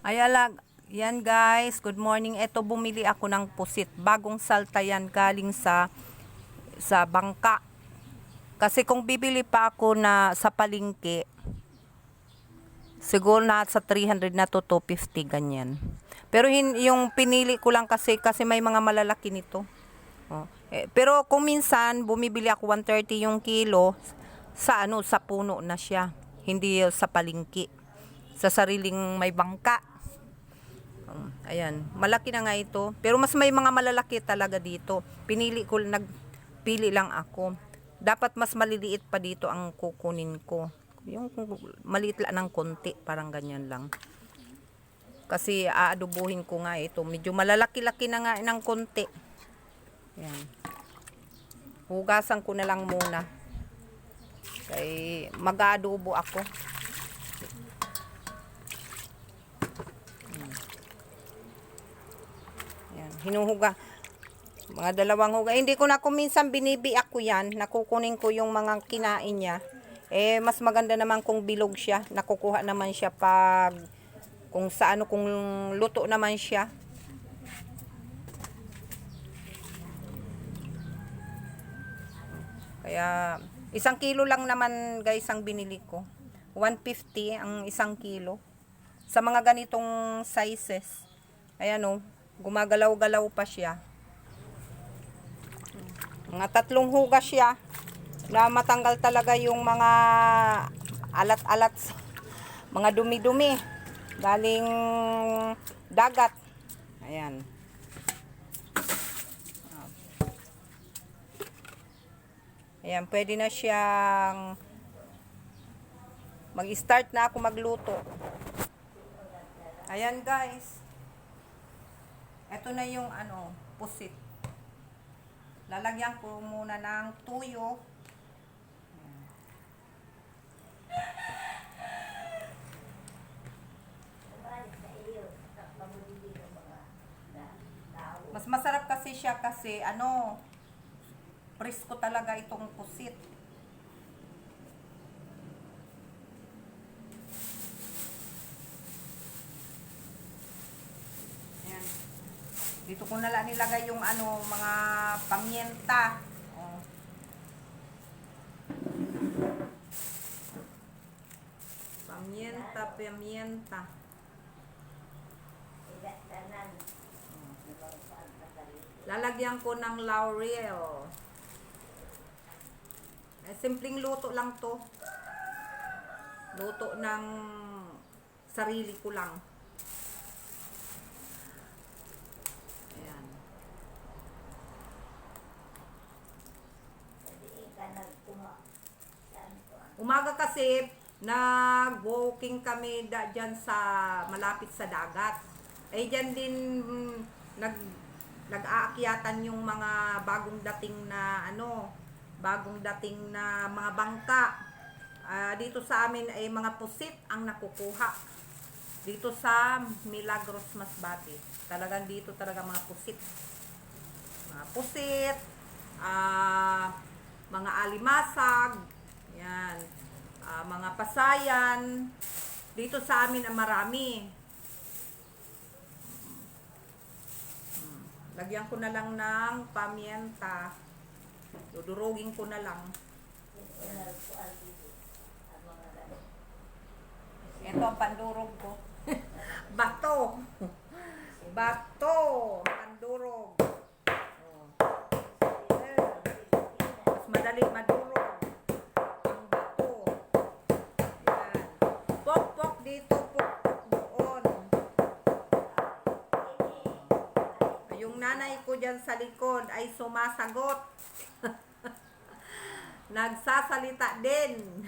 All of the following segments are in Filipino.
Ayala, yan guys, good morning. Ito bumili ako ng pusit. Bagong salta yan galing sa sa bangka. Kasi kung bibili pa ako na sa palengke, siguro na sa 300 na to 250 ganyan. Pero hin, yung pinili ko lang kasi kasi may mga malalaki nito. Oh. Eh, pero kung minsan bumibili ako 130 yung kilo sa ano sa puno na siya, hindi sa palengke. Sa sariling may bangka. Um, ayan, malaki na nga ito. Pero mas may mga malalaki talaga dito. Pinili ko, nagpili lang ako. Dapat mas maliliit pa dito ang kukunin ko. Yung maliit lang ng konti, parang ganyan lang. Kasi aadubuhin ko nga ito. Medyo malalaki-laki na nga ng konti. Ayan. Hugasan ko na lang muna. Kay mag-aadobo ako. Hinuhuga. Mga dalawang huga. Hindi ko na kung minsan binibi ako yan. Nakukunin ko yung mga kinain niya. Eh, mas maganda naman kung bilog siya. Nakukuha naman siya pag kung sa ano, kung luto naman siya. Kaya, isang kilo lang naman guys ang binili ko. 150 ang isang kilo. Sa mga ganitong sizes. Ayan o, gumagalaw-galaw pa siya. Mga tatlong hugas siya na matanggal talaga yung mga alat-alat, mga dumi-dumi galing dagat. Ayan. Ayan, pwede na siyang mag-start na ako magluto. Ayan guys. Ito na yung ano, pusit. Lalagyan ko muna ng tuyo. Mas masarap kasi siya kasi ano, presko talaga itong pusit. Ayan. Ko na nilagay yung ano, mga pamyenta. Oh. Pamyenta, pamyenta. Lalagyan ko ng laurel. Eh, simpleng luto lang to. Luto ng sarili ko lang. Ayan. Umaga kasi, nag-walking kami da, dyan sa, malapit sa dagat. Eh, dyan din, mm, nag, nag-aakyatan yung mga bagong dating na, ano, bagong dating na mga bangka. Ah, dito sa amin ay mga pusit ang nakukuha. Dito sa Milagros Masbate. Talagang dito talaga mga pusit. Mga pusit, ah, mga alimasag, yan, ah, mga pasayan. Dito sa amin ang marami. Hmm. Lagyan ko na lang ng pamienta. Dudurugin ko na lang. Ito ang pandurog ko. Bato. Bato. Pandurog. Oh. Mas madali madurog. Ang bato. Yan. Pok-pok dito, pok-pok doon. Yung nanay ko dyan sa likod ay sumasagot. Nagsasalita din.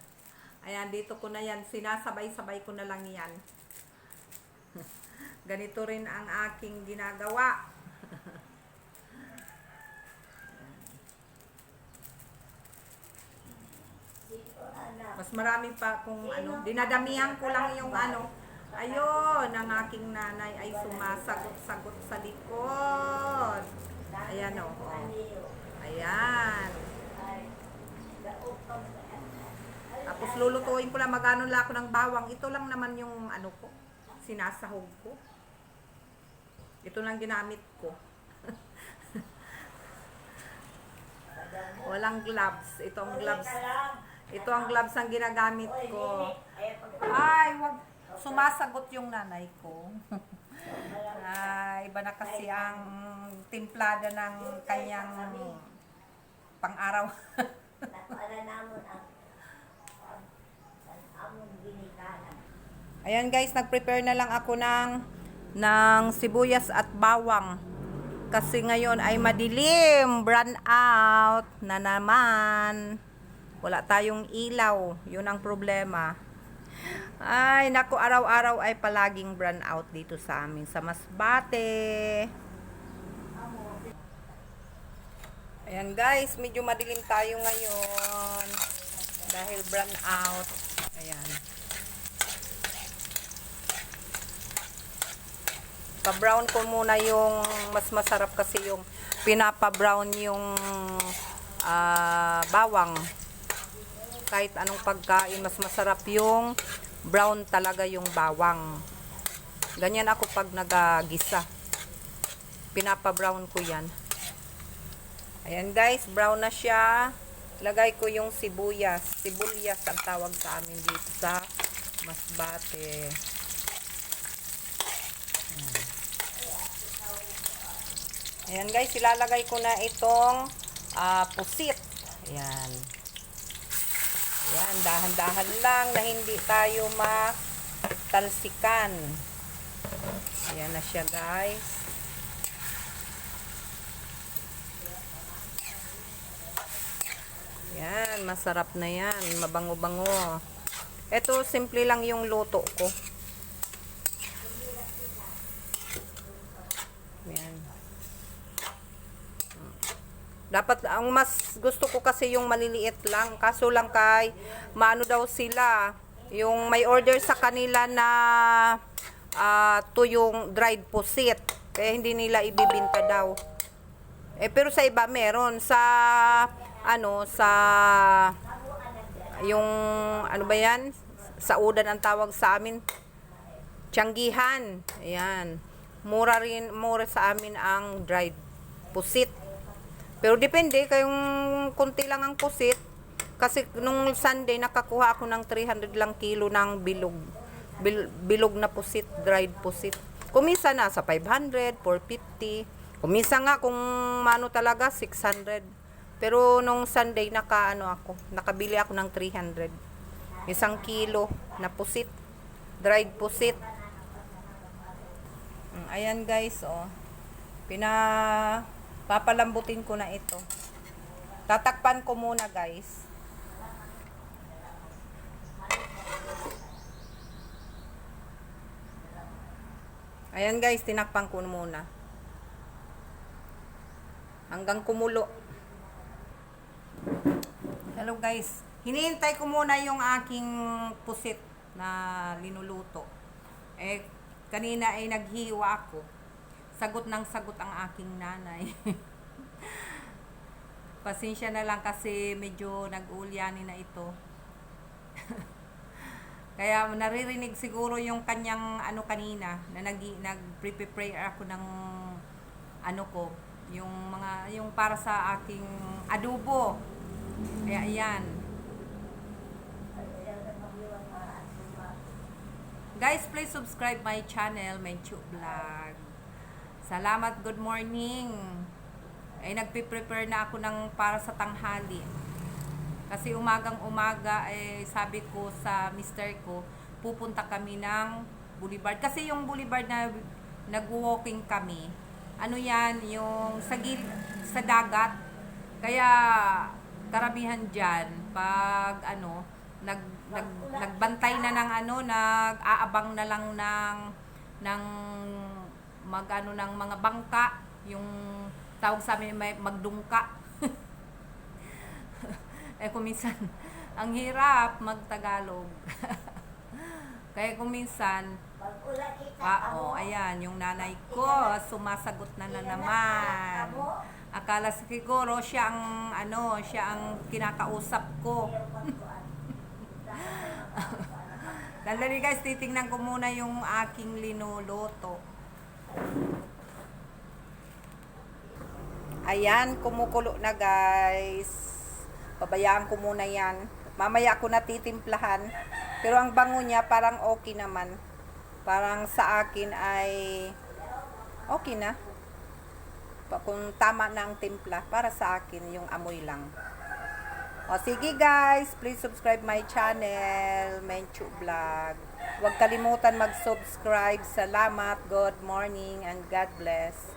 Ayan, dito ko na yan. Sinasabay-sabay ko na lang yan. Ganito rin ang aking ginagawa. Mas marami pa kung ano, dinadamihan ko lang yung ano. Ayun, ang aking nanay ay sumasagot-sagot sa likod. Ayan o. Oh, Ayan. Tapos lulutuin ko lang magano lang ako ng bawang. Ito lang naman yung ano ko. sinasahog ko. Ito lang ginamit ko. Walang gloves. Ito ang gloves. Ito ang gloves ang ginagamit ko. Ay, wag sumasagot yung nanay ko. Ay, iba na kasi ang timplada ng kanyang pang-araw. Ayan guys, nag-prepare na lang ako ng ng sibuyas at bawang. Kasi ngayon ay madilim, brand out na naman. Wala tayong ilaw, yun ang problema. Ay, naku, araw-araw ay palaging brand out dito sa amin sa Masbate. Ayan guys, medyo madilim tayo ngayon. Dahil brand out. Ayan. Pa-brown ko muna yung mas masarap kasi yung pinapa-brown yung ah, bawang. Kahit anong pagkain, mas masarap yung brown talaga yung bawang. Ganyan ako pag nagagisa. Pinapa-brown ko yan. Ayan guys, brown na siya. Lagay ko yung sibuyas. Sibuyas ang tawag sa amin dito sa Masbate. Ayan guys, ilalagay ko na itong ah, pusit. Ayan. Ayan, dahan-dahan lang na hindi tayo matalsikan. Ayan na siya guys. Yan, masarap na yan. Mabango-bango. Ito, simple lang yung luto ko. Yan. Dapat, ang mas gusto ko kasi yung maliliit lang. Kaso lang kay, maano daw sila. Yung may order sa kanila na ah to yung dried pusit. Kaya hindi nila ibibinta daw. Eh, pero sa iba meron. Sa, ano, sa, yung, ano ba yan? Sa udan ang tawag sa amin. Tiyanggihan. Ayan. Mura rin, mura sa amin ang dried pusit. Pero depende, kayong kunti lang ang pusit. Kasi nung Sunday, nakakuha ako ng 300 lang kilo ng bilog. Bil- bilog na pusit, dried pusit. Kumisa na sa 500, 450. Kumisa nga kung mano talaga, 600. Pero nung Sunday, naka, ano ako, nakabili ako ng 300. Isang kilo na pusit. Dried pusit. Mm, Ayan guys, oh. Pina papalambutin ko na ito. Tatakpan ko muna, guys. Ayan guys, tinakpan ko muna. Hanggang kumulo. Hello guys. Hinihintay ko muna yung aking pusit na linuluto. Eh, kanina ay naghiwa ako. Sagot ng sagot ang aking nanay. Pasensya na lang kasi medyo nag-ulyani na ito. Kaya naririnig siguro yung kanyang ano kanina na nag nag-prepare ako ng ano ko, yung mga yung para sa aking adobo. Kaya ayan. Guys, please subscribe my channel, Menchu Vlog. Salamat, good morning. Ay nagpe-prepare na ako ng para sa tanghali. Kasi umagang umaga eh sabi ko sa mister ko, pupunta kami ng Boulevard. Kasi yung Boulevard na nag-walking kami, ano yan, yung sa, gil, sa dagat. Kaya karamihan diyan pag ano, nag, nag nagbantay na ng ano, nag-aabang na lang ng ng mag ano ng mga bangka, yung tawag sa amin may magdungka. eh kung minsan, ang hirap magtagalog. Kaya kung minsan, pa, oh, ayan, yung nanay ko, sumasagot na na naman. Akala siguro siya ang, ano, siya ang kinakausap ko. Sandali guys, titingnan ko muna yung aking linuluto. Ayan, kumukulo na guys. Pabayaan ko muna yan. Mamaya ko na titimplahan. Pero ang bango niya parang okay naman. Parang sa akin ay okay na. Kung tama na ang timpla, para sa akin yung amoy lang. O sige guys, please subscribe my channel, Menchu Vlog. Huwag kalimutan mag-subscribe. Salamat, good morning, and God bless.